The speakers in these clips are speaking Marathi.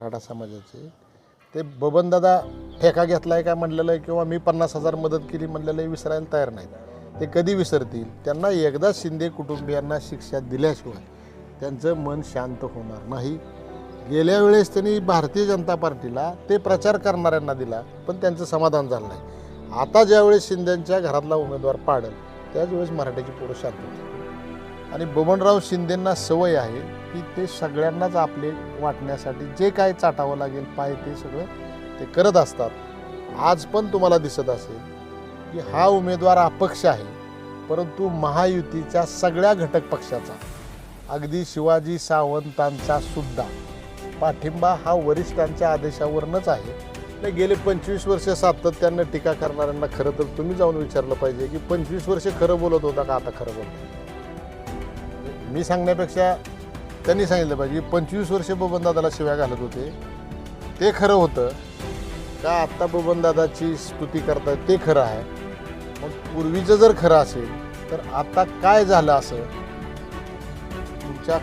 मराठा समाजाचे. ते बबनदादा ठेका घेतला आहे का म्हणलेलं आहे किंवा मी पन्नास हजार मदत केली म्हणलेलं आहे विसरायला तयार नाहीत. ते कधी विसरतील? त्यांना एकदा शिंदे कुटुंबियांना शिक्षा दिल्याशिवाय त्यांचं मन शांत होणार नाही. गेल्या वेळेस त्यांनी भारतीय जनता पार्टीला ते प्रचार करणाऱ्यांना दिला पण त्यांचं समाधान झालं नाही. आता ज्यावेळेस शिंदेच्या घरातला उमेदवार पाडेल त्याच वेळेस मराठ्याची पोरं शांत होती आणि बबनराव शिंदेंना सवय आहे की ते सगळ्यांनाच आपले वाटण्यासाठी जे काय चाटावं लागेल पाय ते सगळं ते करत असतात. आज पण तुम्हाला दिसत असेल की हा उमेदवार अपक्ष आहे परंतु महायुतीच्या सगळ्या घटक पक्षाचा अगदी शिवाजी सावंतांचा सुद्धा. पाठिंबा हा वरिष्ठांच्या आदेशावरूनच आहे. नाही गेले पंचवीस वर्ष सातत्यानं टीका करणाऱ्यांना खरं तर तुम्ही जाऊन विचारलं पाहिजे की पंचवीस वर्ष खरं बोलत होता का आता खरं बोलतो? मी सांगण्यापेक्षा त्यांनी सांगितलं पाहिजे पंचवीस वर्ष बबनदादाला शिव्या घालत होते. ते खरं होतं. का आत्ता बबनदादाची स्तुती करतायत ते खरं आहे. मग पूर्वीचं जर खरं असेल तर आता काय झालं असं? तुमच्या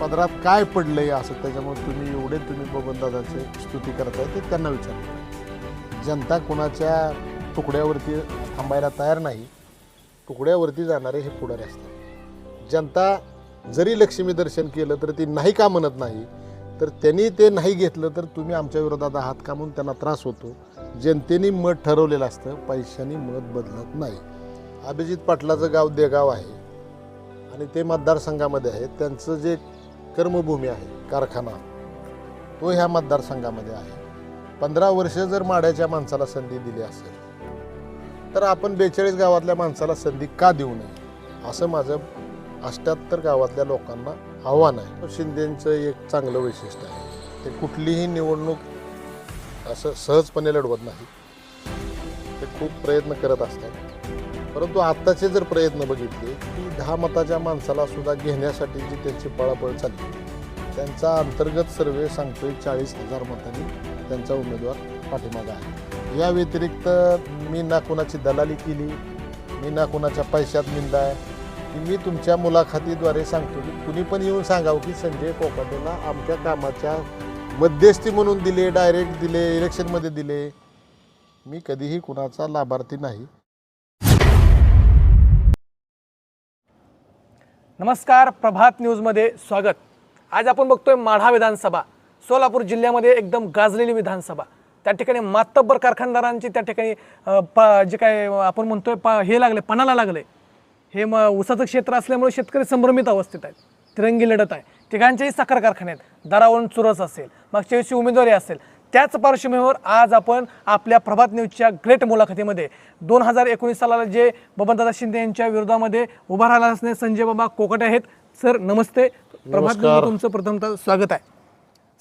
पदरात काय पडलं आहे असं? त्याच्यामुळे तुम्ही एवढे तुम्ही बबनदादाचे स्तुती करताय ते त्यांना विचारलं जनता कोणाच्या तुकड्यावरती थांबायला तयार नाही. तुकड्यावरती जाणारे हे पुढारी असतात. जनता जरी लक्ष्मी दर्शन केलं तर ती नाही का म्हणत नाही तर त्यांनी ते नाही घेतलं तर तुम्ही आमच्या विरोधात आहात का म्हणून त्यांना त्रास होतो. जनतेने मत ठरवलेलं असतं पैशाने मत बदलत नाही. अभिजित पाटलाचं गाव देगाव आहे आणि ते मतदारसंघामध्ये आहे त्यांचं जे कर्मभूमी आहे कारखाना तो ह्या मतदारसंघामध्ये आहे. पंधरा वर्ष जर माड्याच्या माणसाला संधी दिली असेल तर आपण बेचाळीस गावातल्या माणसाला संधी का देऊ नये असं माझं अष्ट्याहत्तर गावातल्या लोकांना आव्हान आहे. शिंदेचं एक चांगलं वैशिष्ट्य आहे. ते कुठलीही निवडणूक असं सहजपणे लढवत नाही. ते खूप प्रयत्न करत असतात. परंतु आत्ताचे जर प्रयत्न बघितले की दहा मताच्या माणसाला सुद्धा घेण्यासाठी जी त्यांची पळापळ चालली त्यांचा अंतर्गत सर्वे सांगतोय चाळीस हजार मतांनी त्यांचा उमेदवार पाठीमागा आहे. या व्यतिरिक्त मी ना कुणाची दलाली केली मी ना कुणाच्या पैशात निंदा आहे की मी तुमच्या मुलाखतीद्वारे सांगतो की कुणी पण येऊन सांगावं की संजय कोकाटेला आमच्या कामाच्या मध्यस्थी म्हणून दिले डायरेक्ट दिले इलेक्शनमध्ये दिले. मी कधीही कुणाचा लाभार्थी नाही. नमस्कार प्रभात न्यूजमध्ये स्वागत. आज आपण बघतोय माढा विधानसभा. सोलापूर जिल्ह्यामध्ये एकदम गाजलेली विधानसभा. त्या ठिकाणी मातब्बर कारखानदारांची त्या ठिकाणी जे काय आपण म्हणतोय प हे लागले पणाला लागले. हे म ऊसाचं क्षेत्र असल्यामुळे शेतकरी संभ्रमित अवस्थेत आहेत. तिरंगी लढत आहे. तिघांचेही साखर कारखाने आहेत. दरावरून चुरस असेल मागच्या वेळची उमेदवारी असेल त्याच पार्श्वभूमीवर आज आपण आपल्या प्रभात न्यूजच्या ग्रेट मुलाखतीमध्ये दोन हजार एकोणीस सालाला जे बबनदादा शिंदे यांच्या विरोधामध्ये उभा राहिला असणे संजय बाबा कोकटे आहेत. सर नमस्ते. प्रभात तुमचं प्रथमतः स्वागत आहे.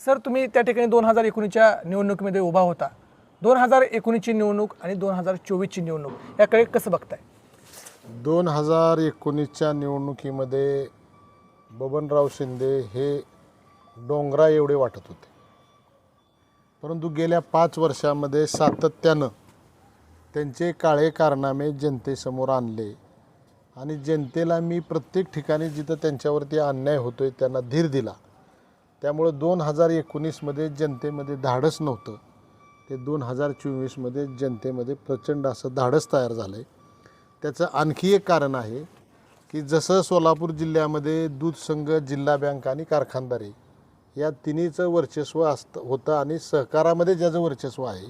सर तुम्ही त्या ठिकाणी दोन हजार एकोणीसच्या निवडणुकीमध्ये उभा होता. दोन हजार एकोणीसची निवडणूक आणि दोन हजार चोवीसची निवडणूक याकडे कसं बघताय? दोन हजार एकोणीसच्या निवडणुकीमध्ये बबनराव शिंदे हे डोंगरा एवढे वाटत होते. परंतु गेल्या पाच वर्षामध्ये सातत्यानं त्यांचे काळे कारनामे जनतेसमोर आणले आणि जनतेला मी प्रत्येक ठिकाणी जिथं त्यांच्यावरती अन्याय होतो आहे त्यांना धीर दिला. त्यामुळं दोन हजार एकोणीसमध्ये जनतेमध्ये धाडस नव्हतं. ते दोन हजार चोवीसमध्ये जनतेमध्ये प्रचंड असं धाडस तयार झालं आहे त्याचं आणखी एक कारण आहे की जसं सोलापूर जिल्ह्यामध्ये दूध संघ जिल्हा बँक आणि कारखानदारी या तिन्हीचं वर्चस्व असतं होतं आणि सहकारामध्ये ज्याचं वर्चस्व आहे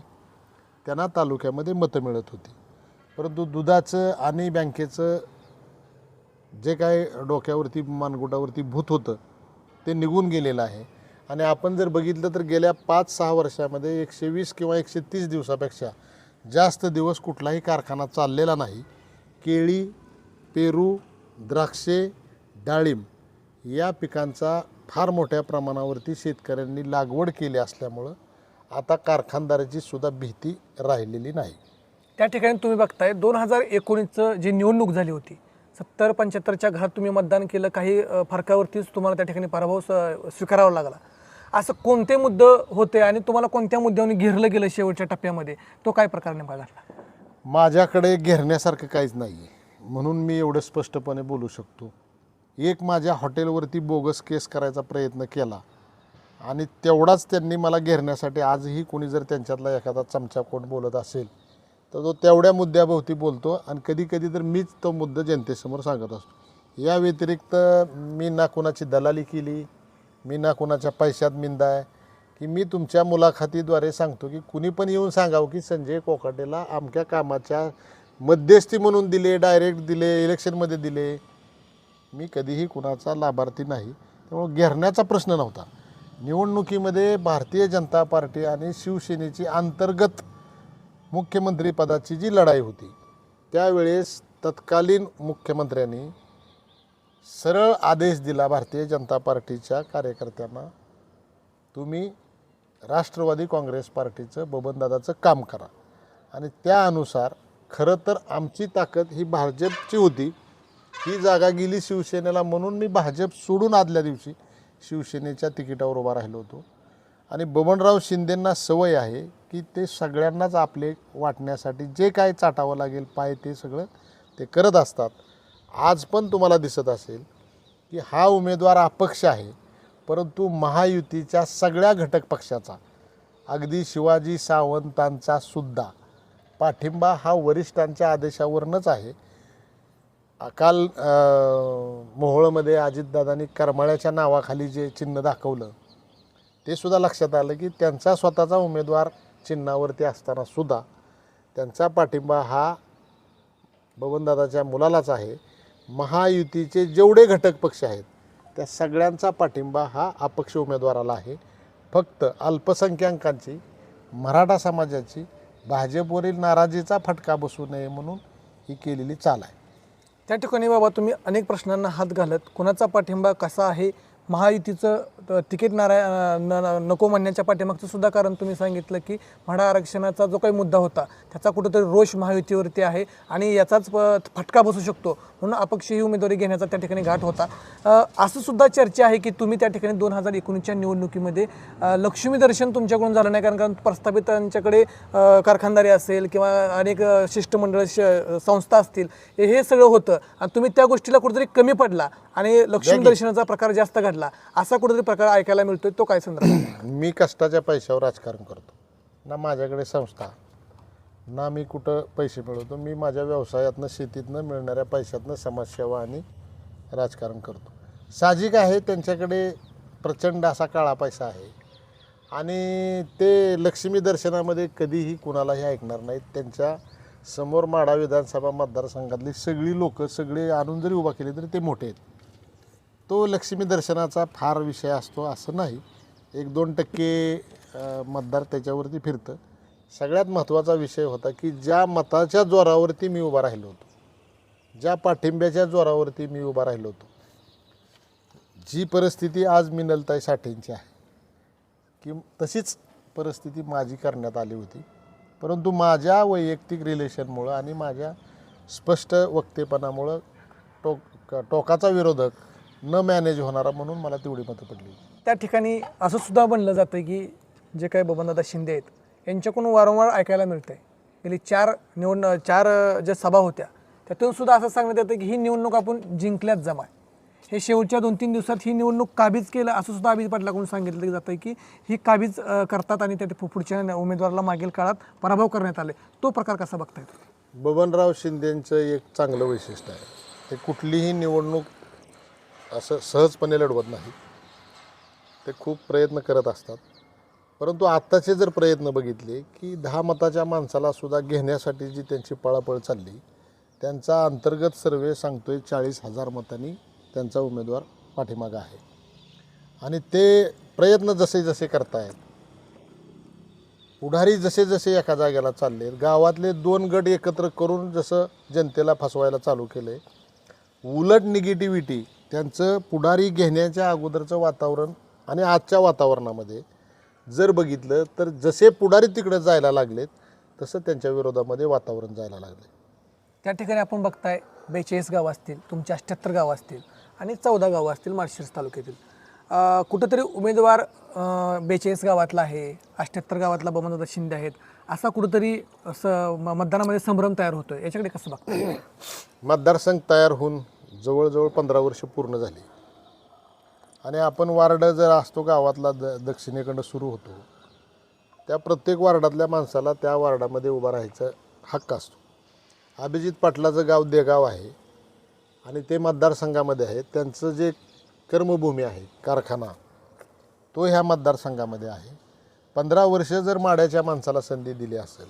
त्यांना तालुक्यामध्ये मतं मिळत होती. परंतु दुधाचं आणि बँकेचं जे काय डोक्यावरती मानगुटावरती भूत होतं ते निघून गेलेलं आहे. आणि आपण जर बघितलं तर गेल्या पाच सहा वर्षामध्ये एकशे वीस किंवा एकशे तीस दिवसापेक्षा जास्त दिवस कुठलाही कारखाना चाललेला नाही. केळी पेरू द्राक्षे डाळिंब या पिकांचा फार मोठ्या प्रमाणावरती शेतकऱ्यांनी लागवड केली असल्यामुळं आता कारखानदाराची सुद्धा भीती राहिलेली नाही. त्या ठिकाणी तुम्ही बघताय दोन हजार एकोणीसचं जी निवडणूक झाली होती सत्तर पंच्याहत्तरच्या घरात तुम्ही मतदान केलं काही फरकावरतीच तुम्हाला त्या ठिकाणी पराभव स्वीकारावा लागला. असं कोणते मुद्दे होते आणि तुम्हाला कोणत्या मुद्द्यावर घेरलं गेलं शेवटच्या टप्प्यामध्ये? तो काय प्रकार नेमका घडला? माझ्याकडे घेरण्यासारखं काहीच नाही आहे म्हणून मी एवढं स्पष्टपणे बोलू शकतो. एक माझ्या हॉटेलवरती बोगस केस करायचा प्रयत्न केला आणि तेवढाच त्यांनी मला घेरण्यासाठी आजही कोणी जर त्यांच्यातला एखादा चमचा कोण बोलत असेल तर तो तेवढ्या मुद्द्याभोवती बोलतो आणि कधी कधी तर मीच तो मुद्दा जनतेसमोर सांगत असतो. या व्यतिरिक्त मी ना कोणाची दलाली केली मी ना कोणाच्या पैशात मिंदा आहे की मी तुमच्या मुलाखतीद्वारे सांगतो की कुणी पण येऊन सांगावं की संजय कोकाटेला आमच्या कामाच्या मध्यस्थी म्हणून दिले डायरेक्ट दिले इलेक्शनमध्ये दिले. मी कधीही कुणाचा लाभार्थी नाही. त्यामुळे घेरण्याचा प्रश्न नव्हता. निवडणुकीमध्ये भारतीय जनता पार्टी आणि शिवसेनेची अंतर्गत मुख्यमंत्रीपदाची जी लढाई होती त्यावेळेस तत्कालीन मुख्यमंत्र्यांनी सरळ आदेश दिला भारतीय जनता पार्टीच्या कार्यकर्त्यांना तुम्ही राष्ट्रवादी काँग्रेस पार्टीचं बबनदादाचं काम करा. आणि त्यानुसार खरं तर आमची ताकद ही भाजपची होती. ही जागा गेली शिवसेनेला म्हणून मी भाजप सोडून आदल्या दिवशी शिवसेनेच्या तिकिटावर उभा राहिलो होतो. आणि बबनराव शिंदेंना सवय आहे की ते सगळ्यांनाच आपले वाटण्यासाठी जे काय चाटावं लागेल पाय ते सगळं ते करत असतात. आज पण तुम्हाला दिसत असेल की हा उमेदवार अपक्ष आहे. परंतु महायुतीच्या सगळ्या घटक पक्षाचा अगदी शिवाजी सावंतांचा सुद्धा पाठिंबा हा वरिष्ठांच्या आदेशावरूनच आहे. काल मोहोळमध्ये अजितदादांनी करमाळ्याच्या नावाखाली जे चिन्ह दाखवलं ते सुद्धा लक्षात आलं की त्यांचा स्वतःचा उमेदवार चिन्हावरती असताना सुद्धा त्यांचा पाठिंबा हा बबनदादाच्या मुलालाच आहे. महायुतीचे जेवढे घटक पक्ष आहेत त्या सगळ्यांचा पाठिंबा हा अपक्ष उमेदवाराला आहे. फक्त अल्पसंख्याकांची मराठा समाजाची भाजपवरील नाराजीचा फटका बसू नये म्हणून ही केलेली चाल आहे. त्या ठिकाणी बाबा तुम्ही अनेक प्रश्नांना हात घालत कुणाचा पाठिंबा कसा आहे महायुतीचं तिकीट नारा न- नको म्हणण्याच्या पाठीमागचं सुद्धा कारण तुम्ही सांगितलं की म्हाडा आरक्षणाचा जो काही मुद्दा होता त्याचा कुठंतरी रोष महायुतीवरती आहे आणि याचाच प- फटका बसू शकतो. म्हणून अपक्षही उमेदवारी घेण्याचा त्या ठिकाणी घाट होता. असं सुद्धा चर्चा आहे की तुम्ही त्या ठिकाणी दोन हजार एकोणीसच्या निवडणुकीमध्ये लक्ष्मी दर्शन तुमच्याकडून झालं नाही कारण कारण प्रस्थापितांच्याकडे कारखानदारी असेल किंवा अनेक शिष्टमंडळ श- संस्था असतील हे हे सगळं होतं. आणि तुम्ही त्या गोष्टीला कुठेतरी कमी पडला. आणि लक्ष्मी दर्शनाचा प्रकार जास्त घडला असा कुठेतरी प्रकार ऐकायला मिळतोय तो काय संदर्भ? मी कष्टाच्या पैशावर राजकारण करतो. ना माझ्याकडे संस्था ना मी कुठं पैसे मिळवतो. मी माझ्या व्यवसायातनं शेतीतनं मिळणाऱ्या पैशातनं समाजसेवा आणि राजकारण करतो. साहजिक आहे त्यांच्याकडे प्रचंड असा काळा पैसा आहे. आणि ते लक्ष्मी दर्शनामध्ये कधीही कुणालाही ऐकणार नाहीत. त्यांच्यासमोर माढा विधानसभा मतदारसंघातली सगळी लोक सगळे आणून जरी उभा केले तरी ते मोठे आहेत. तो लक्ष्मी दर्शनाचा फार विषय असतो असं नाही. एक दोन टक्के मतदार त्याच्यावरती फिरतं. सगळ्यात महत्त्वाचा विषय होता की ज्या मताच्या जोरावरती मी उभा राहिलो होतो ज्या पाठिंब्याच्या जोरावरती मी उभा राहिलो होतो जी परिस्थिती आज मिनलताई साठेंची आहे की तशीच परिस्थिती माझी करण्यात आली होती. परंतु माझ्या वैयक्तिक रिलेशनमुळं आणि माझ्या स्पष्ट वक्तेपणामुळं टोक टोकाचा विरोधक न मॅनेज होणारा म्हणून मला तेवढी मतं पडली. त्या ठिकाणी असं सुद्धा बनलं जातं की जे काही बबनदादा शिंदे आहेत यांच्याकडून वारंवार ऐकायला मिळतंय. गेली चार निवडण चार ज्या सभा होत्या त्यातून सुद्धा असं सांगण्यात येतं की ही निवडणूक आपण जिंकल्याच जमा. आहे हे शेवटच्या दोन तीन दिवसात ही निवडणूक काबीज केलं असं सुद्धा अभिज पाटलाकडून सांगितलं जातं की ही काबीज करतात आणि त्या पुढच्या उमेदवाराला मागील काळात पराभव करण्यात आले. तो प्रकार कसा बघता येतो बबनराव शिंदेंचं एक चांगलं वैशिष्ट्य आहे. ते कुठलीही निवडणूक असं सहजपणे लढवत नाही. ते खूप प्रयत्न करत असतात. परंतु आत्ताचे जर प्रयत्न बघितले की दहा मताच्या माणसाला सुद्धा घेण्यासाठी जी त्यांची पळापळ चालली त्यांचा अंतर्गत सर्वे सांगतोय चाळीस हजार मतांनी त्यांचा उमेदवार पाठीमागा आहे. आणि ते प्रयत्न जसे जसे करतायत पुढारी जसे जसे एका जागेला चालले गावातले दोन गट एकत्र करून जसं जनतेला फसवायला चालू केलं उलट निगेटिव्हिटी त्यांचं पुढारी घेण्याच्या अगोदरचं वातावरण आणि आजच्या वातावरणामध्ये जर बघितलं तर जसे पुढारी तिकडे जायला लागलेत तसं त्यांच्या विरोधामध्ये वातावरण जायला लागले त्या ठिकाणी आपण बघताय बेचाळीस गावं असतील तुमचे अठ्ठ्याहत्तर गावं असतील आणि चौदा गावं असतील माळशिरस तालुक्यातील. कुठंतरी उमेदवार बेचाळीस गावातला आहे अठ्ठ्याहत्तर गावातला बबनदादा शिंदे आहेत असा कुठंतरी असं म- मतदानामध्ये संभ्रम तयार होतोय. याच्याकडे कसं बघताय? मतदारसंघ तयार होऊन जवळजवळ पंधरा वर्ष पूर्ण झाली. आणि आपण वार्ड जर असतो गावातला द दक्षिणेकडं सुरू होतो त्या प्रत्येक वार्डातल्या माणसाला त्या वार्डामध्ये उभा राहायचा हक्क असतो. अभिजित पाटलाचं गाव देगाव आहे आणि ते मतदारसंघामध्ये आहे त्यांचं जे कर्मभूमी आहे कारखाना तो ह्या मतदारसंघामध्ये आहे. पंधरा वर्ष जर माड्याच्या माणसाला संधी दिली असेल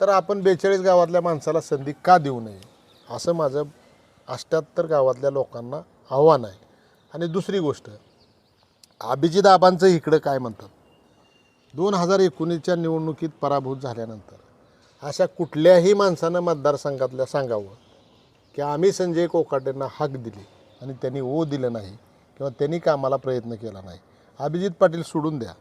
तर आपण बेचाळीस गावातल्या माणसाला संधी का देऊ नये असं माझं अष्ट्याहत्तर गावातल्या लोकांना आव्हान आहे. आणि दुसरी गोष्ट अभिजित आबांचं इकडं काय म्हणतात? दोन हजार एकोणीसच्या निवडणुकीत पराभूत झाल्यानंतर अशा कुठल्याही माणसानं मतदारसंघातल्या सांगावं की आम्ही संजय कोकाटेंना हाक दिली आणि त्यांनी ओ दिलं नाही किंवा त्यांनी कामाला प्रयत्न केला नाही. अभिजित पाटील सोडून द्या.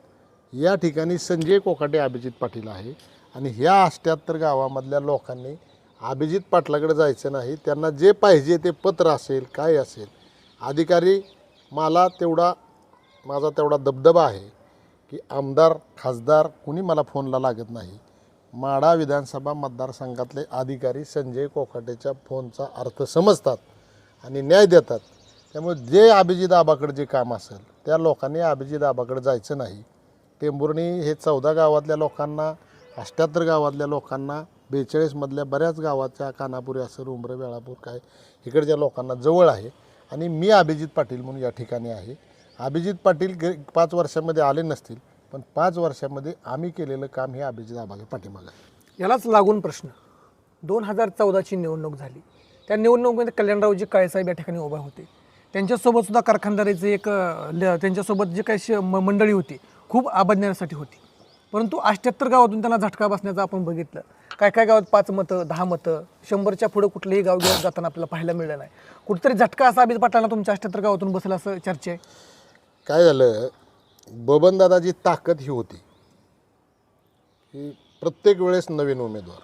या ठिकाणी संजय कोकाटे अभिजित पाटील आहे आणि ह्या अष्ट्याहत्तर गावामधल्या लोकांनी अभिजित पाटलाकडे जायचं नाही. त्यांना जे पाहिजे ते पत्र असेल काय असेल. अधिकारी मला तेवढा माझा तेवढा दबदबा आहे की आमदार खासदार कुणी मला फोनला लागत नाही. माडा विधानसभा मतदारसंघातले अधिकारी संजय कोकाटेच्या फोनचा अर्थ समजतात आणि न्याय देतात. त्यामुळे जे अभिजित आबाकडे जे काम असेल त्या लोकांनी अभिजित आबाकडे जायचं नाही. टेंभुर्णी हे चौदा गावातल्या लोकांना अष्ट्याहत्तर गावातल्या लोकांना बेचाळीसमधल्या बऱ्याच गावाच्या कानापुरी असेल उमरे वेळापूर काय इकडच्या लोकांना जवळ आहे. आणि मी अभिजित पाटील म्हणून या ठिकाणी आहे. अभिजित पाटील गे पाच वर्षामध्ये आले नसतील पण पाच वर्षामध्ये आम्ही केलेलं काम हे अभिजित आबागे पाठीमागं आहे. यालाच लागून प्रश्न. दोन हजार चौदाची निवडणूक झाली. त्या निवडणुकीमध्ये कल्याणरावजी काळेसाहेब या ठिकाणी उभा होते. त्यांच्यासोबत सुद्धा कारखानदारीचे एक ल- त्यांच्यासोबत जे काही श- म- मंडळी होती खूप आबदण्यासाठी होती. परंतु अष्ट्याहत्तर गावातून त्यांना झटका बसण्याचं आपण बघितलं. काय काय गावात पाच मतं दहा मतं शंभरच्या पुढे कुठलंही गाव घेऊन जाताना आपल्याला पाहायला मिळलं नाही. कुठेतरी झटका असा अभिज पाटलांना तुमच्या अष्ट्याहत्तर गावातून बसला असं चर्चा आहे काय झालं? बबनदादाची ताकद ही होती. की प्रत्येक वेळेस नवीन उमेदवार.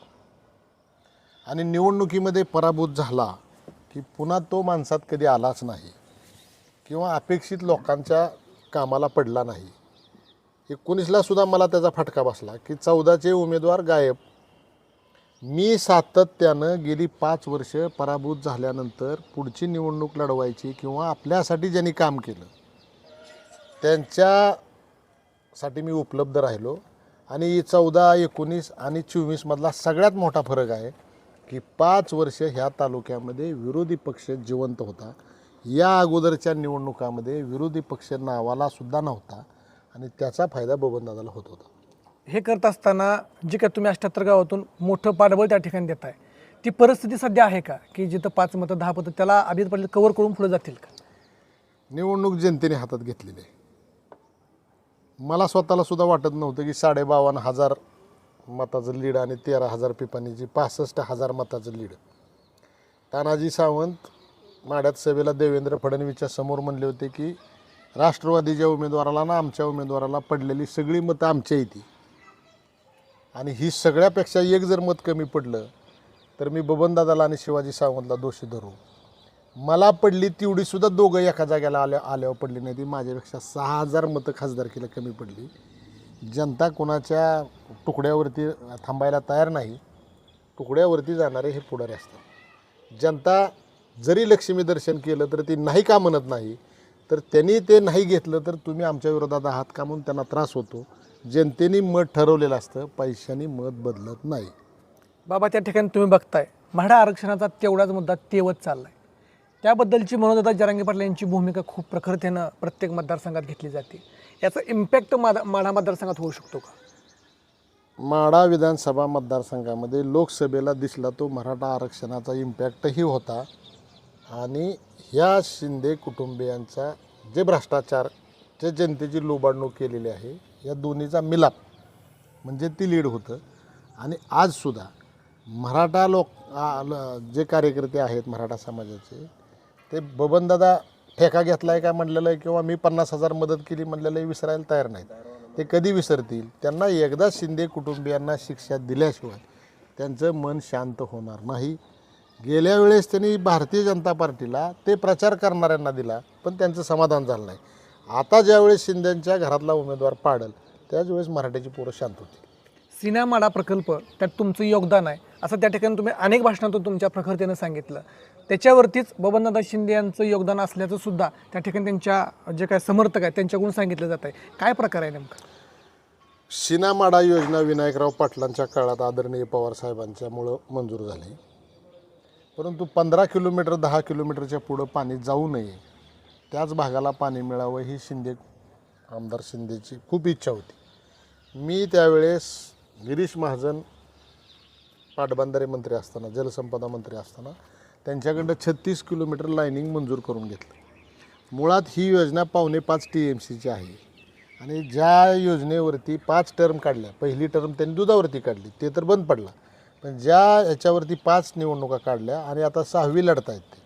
आणि निवडणुकीमध्ये पराभूत झाला की पुन्हा तो माणसात कधी आलाच नाही. किंवा अपेक्षित लोकांच्या कामाला पडला नाही. एकोणीसला सुद्धा मला त्याचा फटका बसला की चौदाचे उमेदवार गायब. मी सातत्यानं गेली पाच वर्ष पराभूत झाल्यानंतर पुढची निवडणूक लढवायची किंवा आपल्यासाठी ज्यांनी काम केलं त्यांच्यासाठी मी उपलब्ध राहिलो. आणि चौदा एकोणीस आणि चोवीसमधला सगळ्यात मोठा फरक आहे की पाच वर्ष ह्या तालुक्यामध्ये विरोधी पक्ष जिवंत होता. या अगोदरच्या निवडणुकामध्ये विरोधी पक्ष नावाला सुद्धा नव्हता. आणि त्याचा फायदा बबनदादाला होत होता. हे करत असताना जे काय तुम्ही अष्ट्याहत्तर गावातून मोठं पाठबळ त्या ठिकाणी देत आहे ती परिस्थिती सध्या आहे का? की जिथं पाच मतं दहा मतं त्याला अभित पाटील कव्हर करून पुढे जातील का? निवडणूक जनतेने हातात घेतलेली आहे. मला स्वतःला सुद्धा वाटत नव्हतं की साडेबावन्न हजार मताचं लीड आणि तेरा हजार पिपाणीची पासष्ट हजार मताचं लीड तानाजी सावंत माड्यात सभेला देवेंद्र फडणवीसच्या समोर म्हणले होते की राष्ट्रवादीच्या उमेदवाराला ना आमच्या उमेदवाराला पडलेली सगळी मतं आमच्या येते आणि ही सगळ्यापेक्षा एक जर मत कमी पडलं तर मी बबनदादाला आणि शिवाजी सावंतला दोषी धरू. मला पडली तेवढीसुद्धा दोघं एका जाग्याला आल्या आल्यावर पडली नाही. ती माझ्यापेक्षा सहा हजार मतं खासदारकीला कमी पडली. जनता कोणाच्या तुकड्यावरती थांबायला तयार नाही. तुकड्यावरती जाणारे हे पुढारी असतात. जनता जरी लक्ष्मी दर्शन केलं तर ती नाही का म्हणत नाही? तर त्यांनी ते नाही घेतलं तर तुम्ही आमच्या विरोधात आहात का म्हणून त्यांना त्रास होतो. जनतेने मत ठरवलेलं असतं पैशाने मत बदलत नाही. बाबा त्या ठिकाणी तुम्ही बघताय मराठा आरक्षणाचा तेवढाच मुद्दा तेवत चाललाय. त्याबद्दलची मनोजदा जरांगे पाटील यांची भूमिका खूप प्रखरतेनं प्रत्येक मतदारसंघात घेतली जाते. याचा इम्पॅक्ट माढा माढा मतदारसंघात होऊ शकतो का? माढा विधानसभा मतदारसंघामध्ये लोकसभेला दिसला तो मराठा आरक्षणाचा इम्पॅक्टही होता. आणि ह्या शिंदे कुटुंबियांचा जे भ्रष्टाचार जे जनतेची लोबाडणूक केलेली आहे या दोन्हीचा मिलाप म्हणजे ती लीड होतं. आणि आजसुद्धा मराठा लोक आ, ल- जे कार्यकर्ते आहेत मराठा समाजाचे ते बबनदादा ठेका घेतला आहे का म्हणलेलं आहे किंवा मी पन्नास हजार मदत केली म्हणलेलं आहे विसरायला तयार नाहीत. ते कधी विसरतील? त्यांना एकदा शिंदे कुटुंबियांना शिक्षा दिल्याशिवाय त्यांचं मन शांत होणार नाही. गेल्या वेळेस त्यांनी भारतीय जनता पार्टीला ते प्रचार करणाऱ्यांना दिला पण त्यांचं समाधान झालं नाही. आता ज्यावेळेस शिंदेच्या घरातला उमेदवार पाडल त्याच वेळेस मराठ्याची पोरं शांत होतील सिनामाडा प्रकल्प त्यात तुमचं योगदान आहे. असं त्या ठिकाणी तुम्ही अनेक भाषणातून तुमच्या प्रखरतेनं सांगितलं. त्याच्यावरतीच बबनदादा शिंदे यांचं योगदान असल्याचं सुद्धा त्या ठिकाणी त्यांच्या जे काय समर्थक आहेत त्यांच्याकडून सांगितलं जात आहे. काय प्रकार आहे नेमका? शिनामाडा योजना विनायकराव पाटलांच्या काळात आदरणीय पवार साहेबांच्यामुळं मंजूर झाली. परंतु पंधरा किलोमीटर दहा किलोमीटरच्या पुढं पाणी जाऊ नये. त्याच भागाला पाणी मिळावं ही शिंदे आमदार शिंदेची खूप इच्छा होती. मी त्यावेळेस गिरीश महाजन पाटबंधारे मंत्री असताना जलसंपदा मंत्री असताना त्यांच्याकडं छत्तीस किलोमीटर लाईनिंग मंजूर करून घेतलं. मुळात ही योजना पावणे पाच टी एम सीची आहे. आणि ज्या योजनेवरती पाच टर्म काढल्या पहिली टर्म त्यांनी दुधावरती काढली ते तर बंद पडला. पण ज्या याच्यावरती पाच निवडणुका काढल्या आणि आता सहावी लढतायत ते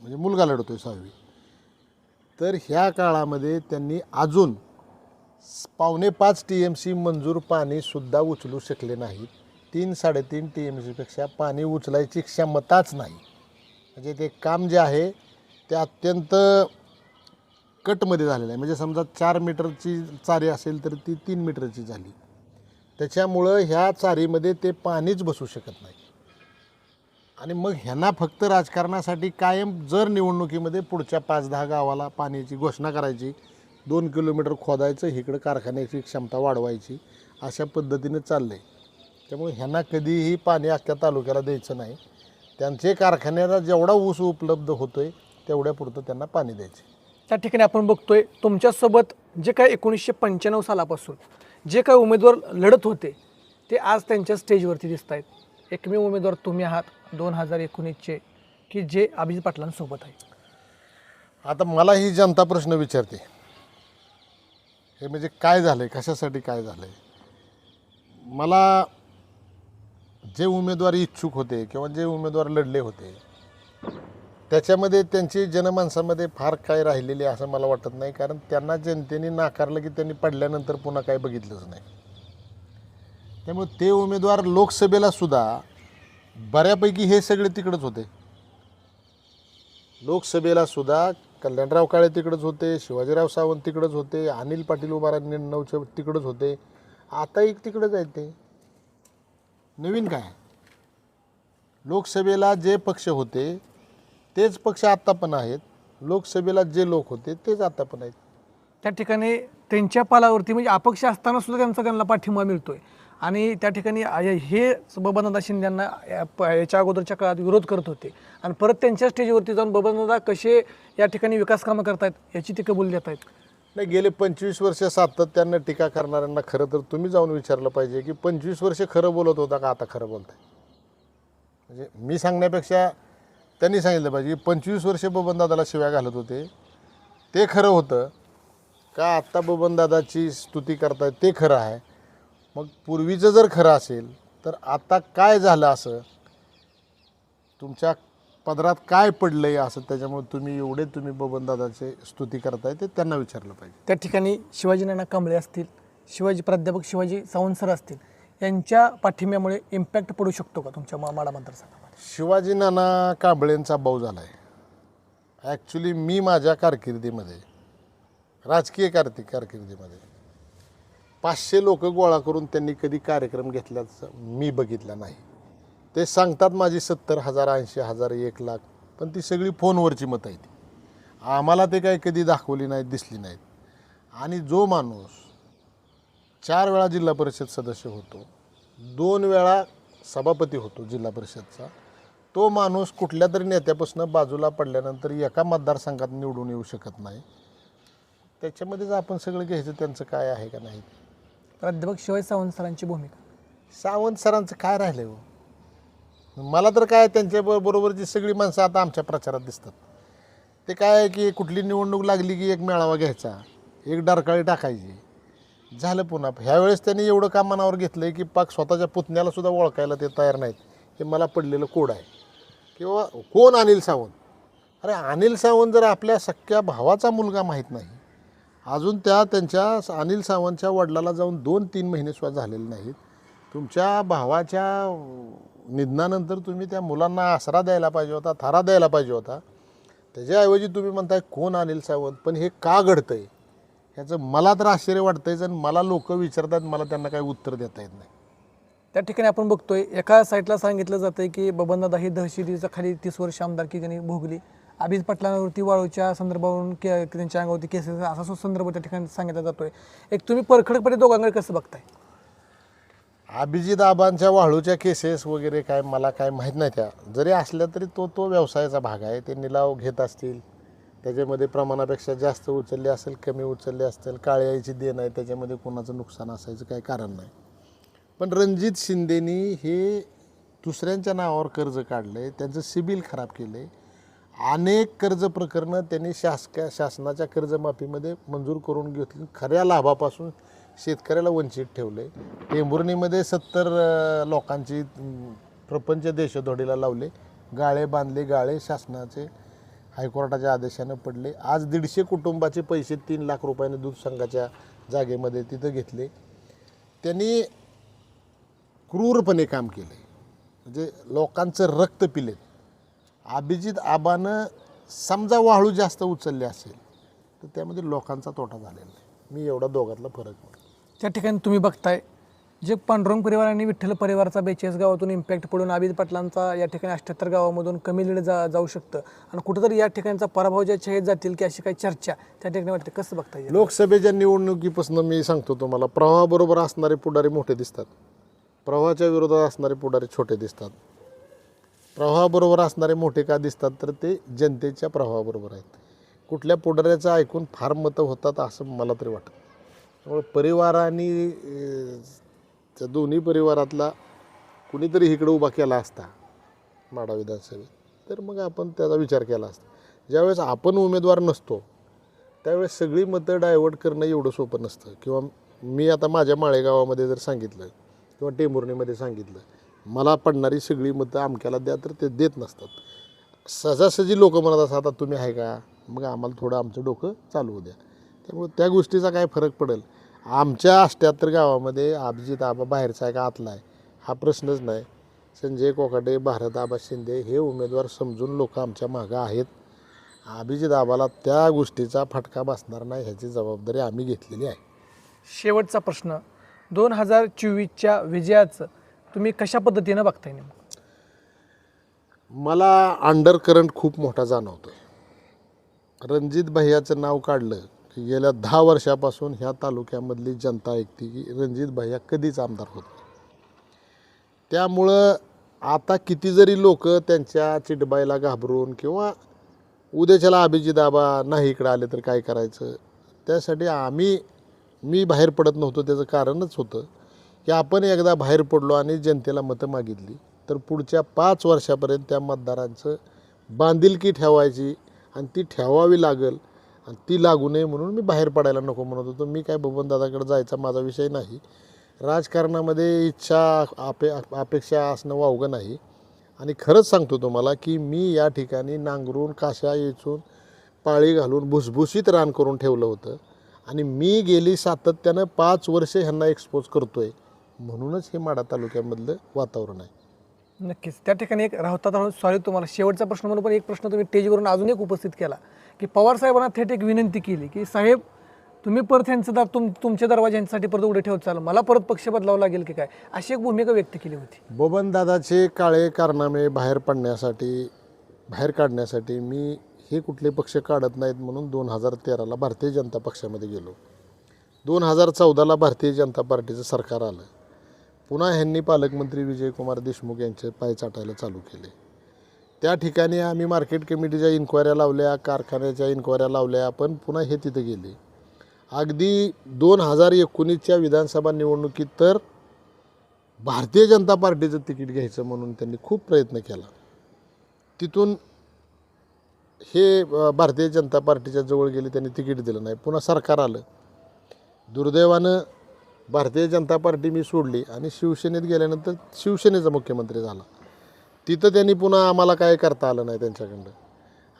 म्हणजे मुलगा लढतो आहे सहावी. तर ह्या काळामध्ये त्यांनी अजून पावणे पाच टी एम सी मंजूर पाणीसुद्धा उचलू शकले नाहीत. तीन साडेतीन टी एम सीपेक्षा पाणी उचलायची क्षमताच नाही. म्हणजे ते काम जे आहे ते अत्यंत कटमध्ये झालेलं आहे. म्हणजे समजा चार मीटरची चारी असेल तर ती तीन मीटरची झाली. त्याच्यामुळं ह्या चारीमध्ये ते पाणीच बसू शकत नाही. आणि मग ह्यांना फक्त राजकारणासाठी कायम जर निवडणुकीमध्ये पुढच्या पाच दहा गावाला पाण्याची घोषणा करायची दोन किलोमीटर खोदायचं इकडं कारखान्याची क्षमता वाढवायची अशा पद्धतीने चाललं आहे त्यामुळे ह्यांना कधीही पाणी अख्ख्या तालुक्याला द्यायचं नाही. त्यांचे कारखान्याला जेवढा ऊस उपलब्ध होतो आहे तेवढ्यापुरतं त्यांना पाणी द्यायचं. त्या ठिकाणी आपण बघतोय तुमच्यासोबत जे काय एकोणीसशे पंच्याण्णव सालापासून जे काय उमेदवार लढत होते ते आज त्यांच्या स्टेजवरती दिसत आहेत. एकमेव उमेदवार तुम्ही आहात दोन हजार एकोणीसचे की जे अभिजित पाटलांसोबत आहे? आता मला ही जनता प्रश्न विचारते. हे म्हणजे काय झालं आहे कशासाठी काय झालं आहे मला जे उमेदवार इच्छुक होते किंवा जे उमेदवार लढले होते त्याच्यामध्ये त्यांची जनमानसामध्ये फार काय राहिलेली असं मला वाटत नाही. कारण त्यांना जनतेने नाकारलं की त्यांनी पडल्यानंतर पुन्हा काय बघितलंच नाही. त्यामुळे ते उमेदवार लोकसभेला सुद्धा बऱ्यापैकी हे सगळे तिकडंच होते. लोकसभेला सुद्धा कल्याणराव काळे तिकडंच होते शिवाजीराव सावंत तिकडंच होते अनिल पाटील उभारांनी नवचे तिकडंच होते. आता एक तिकडंच आहेत ते. नवीन काय? लोकसभेला जे पक्ष होते तेच पक्ष आत्ता पण आहेत. लोकसभेला जे लोक होते तेच आता पण आहेत. त्या ठिकाणी त्यांच्या पालावरती म्हणजे अपक्ष असताना सुद्धा त्यांचा त्यांना पाठिंबा मिळतोय. आणि त्या ठिकाणी हे बबनदादा शिंदे यांना या- प- याच्या अगोदरच्या काळात विरोध करत होते. आणि परत त्यांच्या स्टेजवरती जाऊन बबनदादा कसे या ठिकाणी विकास कामं करतायत याची ते कबूल देत आहेत नाही गेले पंचवीस वर्ष सातत्यानं टीका करणाऱ्यांना खरं तर तुम्ही जाऊन विचारलं पाहिजे की पंचवीस वर्ष खरं बोलत होता का आता खरं बोलताय? म्हणजे मी सांगण्यापेक्षा त्यांनी सांगितलं पाहिजे पंचवीस वर्ष बबनदादाला शिव्या घालत होते. ते खरं होतं. का आत्ता बबनदादाची स्तुती करतायत ते खरं आहे. मग पूर्वीचं जर खरं असेल तर आता काय झालं असं? तुमच्या पदरात काय पडलंय असं? त्याच्यामुळे तुम्ही एवढे तुम्ही बबनदादाचे स्तुती करताय ते त्यांना विचारलं पाहिजे. त्या ठिकाणी शिवाजी नाना कांबळे असतील शिवाजी प्राध्यापक शिवाजी सावंत सर असतील यांच्या पाठिंब्यामुळे इम्पॅक्ट पडू शकतो का तुमच्या मा- माडा शिवाजी नाना कांबळेंचा भाऊ झाला आहे ॲक्च्युली मी माझ्या कारकिर्दीमध्ये राजकीय कारती कारकिर्दीमध्ये पाचशे लोक गोळा करून त्यांनी कधी कार्यक्रम घेतल्याचं मी बघितला नाही. ते सांगतात माझी सत्तर हजार ऐंशी हजार एक लाख पण ती सगळी फोनवरची मतं आहेत. आम्हाला ते काही कधी दाखवली नाहीत दिसली नाहीत. आणि जो माणूस चार वेळा जिल्हा परिषद सदस्य होतो दोन वेळा सभापती होतो जिल्हा परिषदचा तो माणूस कुठल्या तरी नेत्यापासून बाजूला पडल्यानंतर एका मतदारसंघात निवडून येऊ शकत नाही. त्याच्यामध्येच आपण सगळं घ्यायचं त्यांचं काय आहे का नाही? प्राध्यापक शिवाजी सावंत सरांची भूमिका. सावंत सरांचं काय राहिलं हो? मला तर काय त्यांच्या ब- बरोबरची सगळी माणसं आता आमच्या प्रचारात दिसतात. ते काय आहे की कुठली निवडणूक लागली की एक मेळावा घ्यायचा एक डारकाळी टाकायची. झालं पुन्हा. ह्यावेळेस त्यांनी एवढं काम मनावर घेतलं आहे की पाक स्वतःच्या पुतण्याला सुद्धा ओळखायला ते तयार नाहीत. हे मला पडलेलं कोड आहे. किंवा कोण अनिल सावंत? अरे अनिल सावंत जर आपल्या सख्या भावाचा मुलगा माहीत नाही अजून त्या त्यांच्या अनिल सावंतच्या वडिलाला जाऊन दोन तीन महिने सुद्धा झालेले नाहीत. तुमच्या भावाच्या निधनानंतर तुम्ही त्या मुलांना आसरा द्यायला पाहिजे होता थारा द्यायला पाहिजे होता. त्याच्याऐवजी तुम्ही म्हणताय कोण अनिल सावंत? पण हे का घडतंय? ह्याचं मला तर आश्चर्य वाटतंय आणि मला लोक विचारतात मला त्यांना काही उत्तर देता येत नाही. त्या ठिकाणी आपण बघतोय एका साईडला सांगितलं जातं आहे की बबनदादा ही दहशतीच्या खाली तीस वर्ष आमदारकी त्यांनी भोगली. अभिज पाटलांवरती वाळूच्या संदर्भावरून के त्यांच्या अंगावरती केसेस असा सो संदर्भ त्या ठिकाणी सांगितला जातोय. एक तुम्ही परखडपणे दोघांकडे कसं बघताय? अभिजित आबांच्या वाळूच्या केसेस वगैरे काय मला काय माहीत नाही त्या. जरी असल्या तरी तो तो व्यवसायाचा भाग आहे. ते निलाव घेत असतील. त्याच्यामध्ये प्रमाणापेक्षा जास्त उचलले असेल कमी उचलले असतील. काळ्याची देण आहे त्याच्यामध्ये कोणाचं नुकसान असायचं काही कारण नाही. पण रणजित शिंदेनी हे दुसऱ्यांच्या नावावर कर्ज काढलं आहे त्यांचं सिबिल खराब केलं आहे अनेक कर्ज प्रकरणं त्यांनी शासका शासनाच्या कर्जमाफीमध्ये मंजूर करून घेतली. खऱ्या लाभापासून शेतकऱ्याला वंचित ठेवले टेंभुर्णीमध्ये सत्तर लोकांची प्रपंच देशधोडीला लावले. गाळे बांधले गाळे शासनाचे हायकोर्टाच्या आदेशानं पडले. आज दीडशे कुटुंबाचे पैसे तीन लाख रुपयाने दूध संघाच्या जागेमध्ये तिथं घेतले. त्यांनी क्रूरपणे काम केलं म्हणजे लोकांचं रक्त पिले. अभिजित आबानं समजा वाळू जास्त उचलले असेल तर त्यामध्ये लोकांचा तोटा झालेला आहे मी एवढा दोघातला फरक त्या ठिकाणी तुम्ही बघताय जे पांडुरंग परिवार आणि विठ्ठल परिवारचा बेचाळीस गावातून इम्पॅक्ट पडून अभिज पाटलांचा या ठिकाणी अठ्ठ्याहत्तर गावामधून कमी लीड जा जाऊ शकतं. आणि कुठंतरी या ठिकाणचा पराभव ज्याच्या हे जातील की अशी काही चर्चा त्या ठिकाणी वाटते. कसं बघता येईल लोकसभेच्या निवडणुकीपासून मी सांगतो तुम्हाला प्रवाहाबरोबर असणारे पुढारी मोठे दिसतात. प्रवाहाच्या विरोधात असणारे पुढारी छोटे दिसतात. प्रवाहाबरोबर असणारे मोठे का दिसतात तर ते जनतेच्या प्रवाहाबरोबर आहेत. कुठल्या पुढाऱ्याचं ऐकून फार मतं होतात असं मला तरी वाटतं. त्यामुळे परिवाराने त्या दोन्ही परिवारातला कुणीतरी इकडं उभा केला असता माडा विधानसभेत तर मग आपण त्याचा विचार केला असता. ज्यावेळेस आपण उमेदवार नसतो त्यावेळेस सगळी मतं डायव्हर्ट करणं एवढं सोपं नसतं. किंवा मी आता माझ्या माळेगावामध्ये जर सांगितलं किंवा टेंभुर्णीमध्ये सांगितलं मला पडणारी सगळी मतं अमक्याला द्या तर ते देत नसतात. सहजासहजी लोक म्हणत असतात आता तुम्ही आहे का? मग आम्हाला थोडं आमचं डोकं चालू द्या. त्यामुळे त्या गोष्टीचा काय फरक पडेल? आमच्या अष्ट्याहत्तर गावामध्ये अभिजित आबा बाहेरचा आहे का आतला आहे. हा प्रश्नच नाही. संजय कोकाटे भारत आबा शिंदे हे उमेदवार समजून लोक आमच्या मागं आहेत. अभिजित आबाला त्या गोष्टीचा फटका बसणार नाही ह्याची जबाबदारी आम्ही घेतलेली आहे. शेवटचा प्रश्न. दोन हजार चोवीसच्या विजयाचं तुम्ही कशा पद्धतीनं बघताय नेमकं? मला अंडर करंट खूप मोठा जाणवतो आहे रणजित भैयाचं नाव काढलं की गेल्या दहा वर्षापासून ह्या तालुक्यामधली जनता ऐकते की रणजित भैया कधीच आमदार होत नाही. त्यामुळं आता किती जरी लोक त्यांच्या चिटबाईला घाबरून किंवा उद्याच्याला अभिजित आबा नाही इकडं आले तर काय करायचं? त्यासाठी आम्ही मी बाहेर पडत नव्हतो त्याचं कारणच होतं की आपण एकदा बाहेर पडलो आणि जनतेला मतं मागितली तर पुढच्या पाच वर्षापर्यंत त्या मतदारांचं बांधिलकी ठेवायची आणि ती ठेवावी लागेल आणि ती लागू नये म्हणून मी बाहेर पडायला नको म्हणत होतो. मी काय बबनदादाकडे जायचा माझा विषय नाही. राजकारणामध्ये इच्छा आपे अपेक्षा असणं वावगं नाही. आणि खरंच सांगतो तुम्हाला की मी या ठिकाणी नांगरून काशा येचून पाळी घालून भुसभुशीत रान करून ठेवलं होतं. आणि मी गेली सातत्यानं पाच वर्ष ह्यांना एक्सपोज करतोय. म्हणूनच हे माडा तालुक्यामधलं वातावरण आहे. नक्कीच. त्या ठिकाणी एक राहतात राहून सॉरी तुम्हाला शेवटचा प्रश्न म्हणून पण एक प्रश्न तुम्ही स्टेजवरून अजून एक उपस्थित केला की पवार साहेबांना थेट एक विनंती केली की साहेब तुम्ही परत यांचं दार तुम तुमचे दरवाजे यांच्यासाठी परत उघडे ठेवत चाल मला परत पक्ष बदलावं लागेल की काय? अशी एक भूमिका व्यक्त केली होती. बबनदादाचे काळे कारनामे बाहेर पडण्यासाठी बाहेर काढण्यासाठी मी हे कुठले पक्ष काढत नाहीत म्हणून दोन हजार तेराला भारतीय जनता पक्षामध्ये गेलो. दोन हजार चौदाला भारतीय जनता पार्टीचं सरकार आलं. पुन्हा ह्यांनी पालकमंत्री विजयकुमार देशमुख यांचे पाय चाटायला चालू केले. त्या ठिकाणी आम्ही मार्केट कमिटीच्या इन्क्वायऱ्या लावल्या कारखान्याच्या इन्क्वायऱ्या लावल्या पण पुन्हा हे तिथं गेले. अगदी दोन हजार एकोणीसच्या विधानसभा निवडणुकीत तर भारतीय जनता पार्टीचं तिकीट घ्यायचं म्हणून त्यांनी खूप प्रयत्न केला. तिथून हे भारतीय जनता पार्टीच्या जवळ गेले त्यांनी तिकीट दिलं नाही. पुन्हा सरकार आलं. दुर्दैवानं भारतीय जनता पार्टी मी सोडली आणि शिवसेनेत गेल्यानंतर शिवसेनेचा मुख्यमंत्री झाला. तिथं त्यांनी पुन्हा आम्हाला काय करता आलं नाही त्यांच्याकडं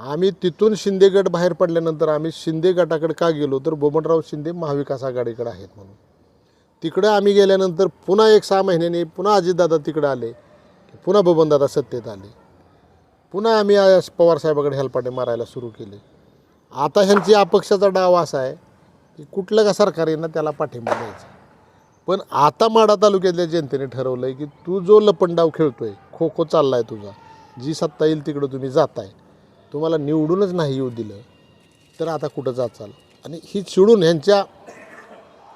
आम्ही तिथून शिंदे गट बाहेर पडल्यानंतर आम्ही शिंदे गटाकडे का गेलो तर बोमनराव शिंदे महाविकास आघाडीकडे आहेत म्हणून. तिकडं आम्ही गेल्यानंतर पुन्हा एक सहा महिन्याने पुन्हा अजितदादा तिकडं आले पुन्हा बबनदादा सत्तेत आले. पुन्हा आम्ही पवारसाहेबाकडे हेलपाटे मारायला सुरू केले. आता ह्यांची अपक्षाचा डाव असा आहे की कुठलं का सरकार येईना त्याला पाठिंबा द्यायचा. पण आता माडा तालुक्यातल्या जनतेने ठरवलं आहे की तू जो लपंडाव खेळतोय खो खो चालला आहे तुझा जी सत्ता येईल तिकडं तुम्ही जाताय तुम्हाला निवडूनच नाही येऊ दिलं तर आता कुठं जाचाल आणि ही चिडून ह्यांच्या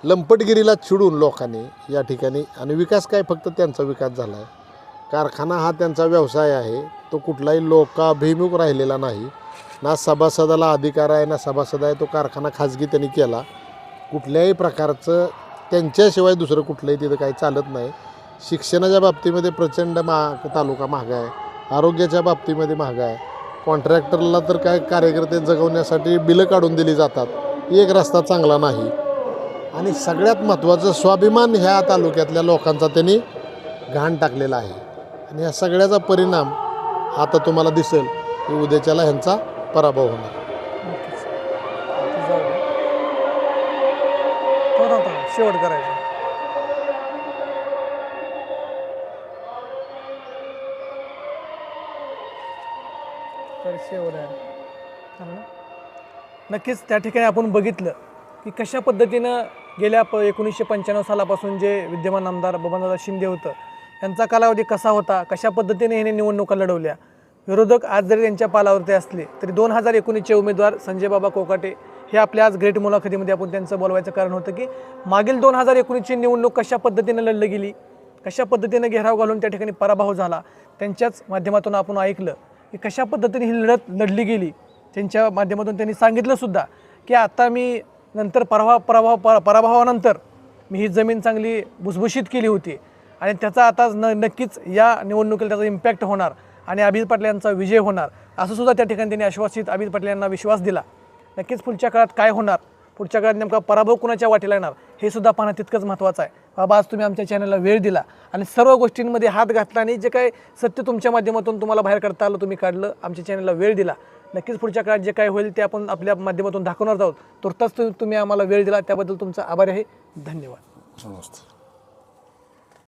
लंपटगिरीला चिडून लोकांनी या ठिकाणी आणि विकास काय फक्त त्यांचा विकास झाला आहे कारखाना हा त्यांचा व्यवसाय आहे. तो कुठलाही लोकाभिमुख राहिलेला नाही. ना सभासदाला अधिकार आहे ना सभासद आहे तो कारखाना खाजगी त्यांनी केला. कुठल्याही प्रकारचं त्यांच्याशिवाय दुसरं कुठलंही तिथं काही चालत नाही. शिक्षणाच्या बाबतीमध्ये प्रचंड महा तालुका महाग आहे. आरोग्याच्या बाबतीमध्ये महाग आहे. कॉन्ट्रॅक्टरला तर काय कार्यकर्ते जगवण्यासाठी बिलं काढून दिली जातात. एक रस्ता चांगला नाही. आणि सगळ्यात महत्त्वाचं स्वाभिमान ह्या तालुक्यातल्या लोकांचा त्यांनी घाण टाकलेला आहे. आणि ह्या सगळ्याचा परिणाम आता तुम्हाला दिसेल की उद्याच्याला ह्यांचा पराभव होणार. नक्कीच. शेवट करायचं. तर शेवट आहे. नक्कीच त्या ठिकाणी आपण बघितलं की कशा पद्धतीनं गेल्या प एकोणीसशे पंच्याण्णव सालापासून जे विद्यमान आमदार बबनदादा शिंदे होतं यांचा कालावधी कसा होता? कशा पद्धतीने ह्याने निवडणुका लढवल्या? विरोधक आज जरी त्यांच्या पालावरती असले तरी दोन हजार एकोणीसचे उमेदवार संजय बाबा कोकाटे हे आपल्या आज ग्रेट मुलाखतीमध्ये आपण त्यांचं बोलवायचं कारण होतं की मागील दोन हजार एकोणीसची निवडणूक कशा पद्धतीने लढली गेली? कशा पद्धतीनं घेराव घालून त्या ठिकाणी पराभव झाला? त्यांच्याच माध्यमातून आपण ऐकलं की कशा पद्धतीने ही लढत लढली गेली? त्यांच्या माध्यमातून त्यांनी सांगितलं सुद्धा की आता मी नंतर पराभव पराभव पराभवानंतर मी ही जमीन चांगली भुसभुशीत केली होती. आणि त्याचा आता न नक्कीच या निवडणुकीला त्याचा इम्पॅक्ट होणार आणि अभिजित पाटील यांचा विजय होणार. असं सुद्धा त्या ठिकाणी त्यांनी आश्वासित अभिजित पाटील यांना विश्वास दिला. नक्कीच पुढच्या काळात काय होणार? पुढच्या काळात नेमका पराभव कुणाच्या वाटेला येणार? हे सुद्धा पाहणं तितकंच महत्त्वाचं आहे. बाबा आज तुम्ही आमच्या चॅनलला वेळ दिला आणि सर्व गोष्टींमध्ये हात घातला आणि जे काय सत्य तुमच्या माध्यमातून तुम्हाला बाहेर काढता आलं तुम्ही काढलं आमच्या चॅनलला वेळ दिला. नक्कीच पुढच्या काळात जे काय होईल ते आपण आपल्या माध्यमातून दाखवणार आहोत. तुर्तास तुम्ही आम्हाला वेळ दिला. त्याबद्दल तुमचा आभार आहे. धन्यवाद. नमस्ते